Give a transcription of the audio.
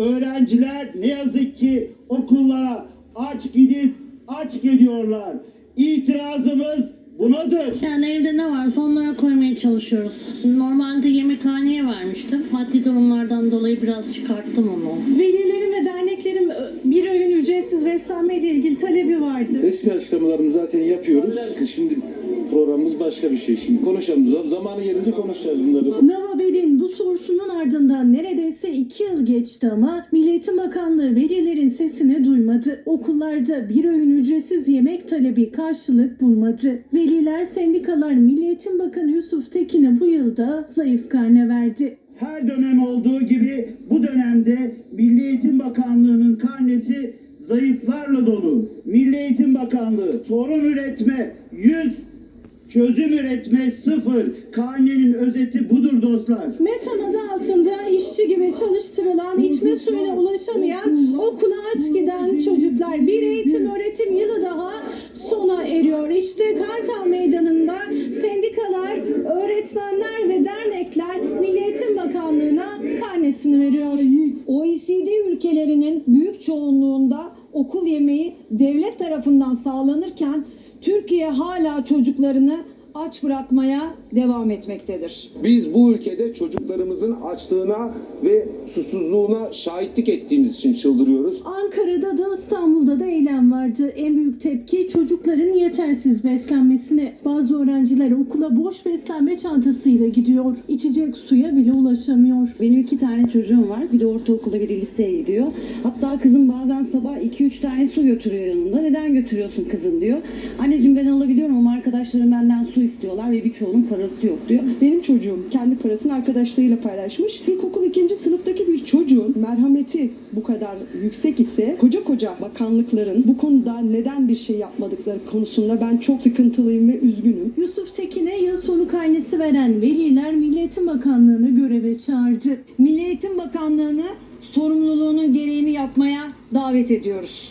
öğrenciler ne yazık ki okullara aç gidip aç geliyorlar. İtirazımız bunadır. Yani evde ne varsa onlara koymaya çalışıyoruz. Normalde yemekhaneye vermiştim. Maddi durumlardan dolayı biraz çıkarttım onu. Velilerin ve derneklerin ö, bir beslenme ile ilgili talebi vardı. Resmi açıklamalarını zaten yapıyoruz. Şimdi programımız başka bir şey. Şimdi konuşalım. Zamanı gelince konuşacağız bunları. Navaber'in bu sorusunun ardından neredeyse iki yıl geçti ama Milli Eğitim Bakanlığı velilerin sesini duymadı. Okullarda bir öğün ücretsiz yemek talebi karşılık bulmadı. Veliler, sendikalar Milli Eğitim Bakanı Yusuf Tekin'e bu yılda zayıf karne verdi. Her dönem olduğu gibi bu dönemde Milli Eğitim karnesi zayıflarla dolu. Milli Eğitim Bakanlığı sorun üretme 100, çözüm üretme 0. Karnenin özeti budur dostlar. MESAM adı altında işçi gibi çalıştırılan, içme suyuna ulaşamayan, okula aç giden çocuklar. Bir eğitim öğretim yılı daha sona eriyor. İşte Kartal Meydanı'nda sendikalar, öğretmenler ve dernekler Milli Eğitim Bakanlığı'na karnesini veriyor. OECD ülkelerinin büyük çoğunluğunda okul yemeği devlet tarafından sağlanırken Türkiye hala çocuklarını aç bırakmaya devam etmektedir. Biz bu ülkede çocuklarımızın açlığına ve susuzluğuna şahitlik ettiğimiz için çıldırıyoruz. Ankara'da da İstanbul'da da eylem vardı. En büyük tepki çocukların yetersiz beslenmesine. Bazı öğrenciler okula boş beslenme çantasıyla gidiyor. İçecek suya bile ulaşamıyor. Benim iki tane çocuğum var. Biri ortaokula, biri liseye gidiyor. Hatta kızım bazen sabah 2-3 tane su götürüyor yanında. Neden götürüyorsun kızım diyor. Anneciğim ben alabiliyorum ama arkadaşlarım benden su istiyorlar ve birçoğunun parası yok diyor. Benim çocuğum kendi parasını arkadaşlarıyla paylaşmış. İlkokul ikinci sınıftaki bir çocuğun merhameti bu kadar yüksek ise koca koca bakanlıkların bu konuda neden bir şey yapmadıkları konusunda ben çok sıkıntılıyım ve üzgünüm. Yusuf Tekin'e yıl sonu karnesi veren veliler Milli Bakanlığı'nı göreve çağırdı. Milli Bakanlığı'nı sorumluluğunun gereğini yapmaya davet ediyoruz.